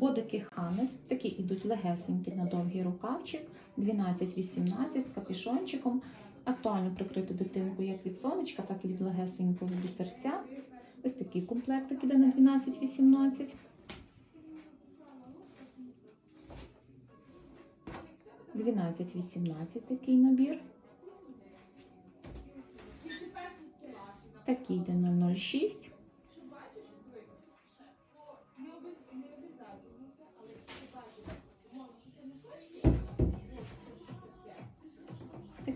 Бодики Ханес, такі йдуть легесенькі на довгий рукавчик, 12-18 з капішончиком. Актуально прикрити дитинку як від сонечка, так і від легесенького вітерця. Ось такий комплектик іде на 12-18. Дванадцять вісімнадцять такий набір. Такий йде на 0,6.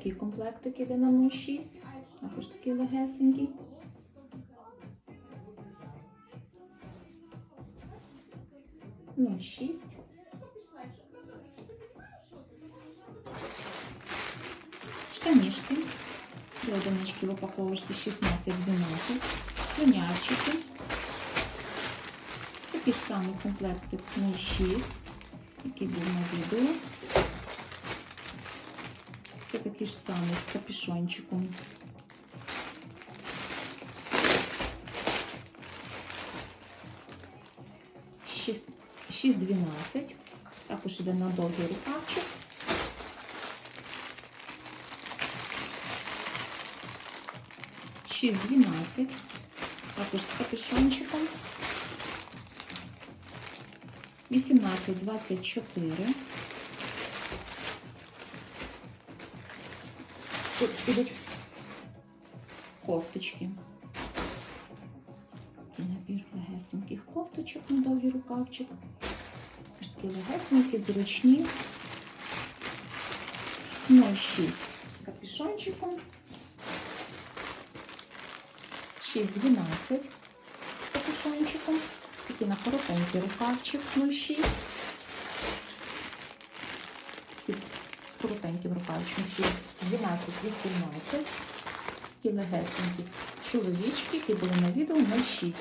Такий комплектик іде на 0,6. Також такий легесенький. Ну, 6. Штанішки. Для одинички в упаковочці 16-12. Слонячики. Такий ж самий комплектик 0,6, який був на відео. Це такий ж самий з капюшончиком. Шість- 6,12. Також іде на довгий рукавчик. Шість 12. Також з капюшончиком. 18, Тут ідуть кофточки. Такий набір легесеньких кофточок на довгий рукавчик. Такі легесенькі, зручні. 0,6 з капюшончиком. 6,12 з капюшончиком. Такий на коротенький рукавчик 0,6. Такий рукавчиком 6, 12, 18. і легесенькі чоловічки, які були на відео 0,6.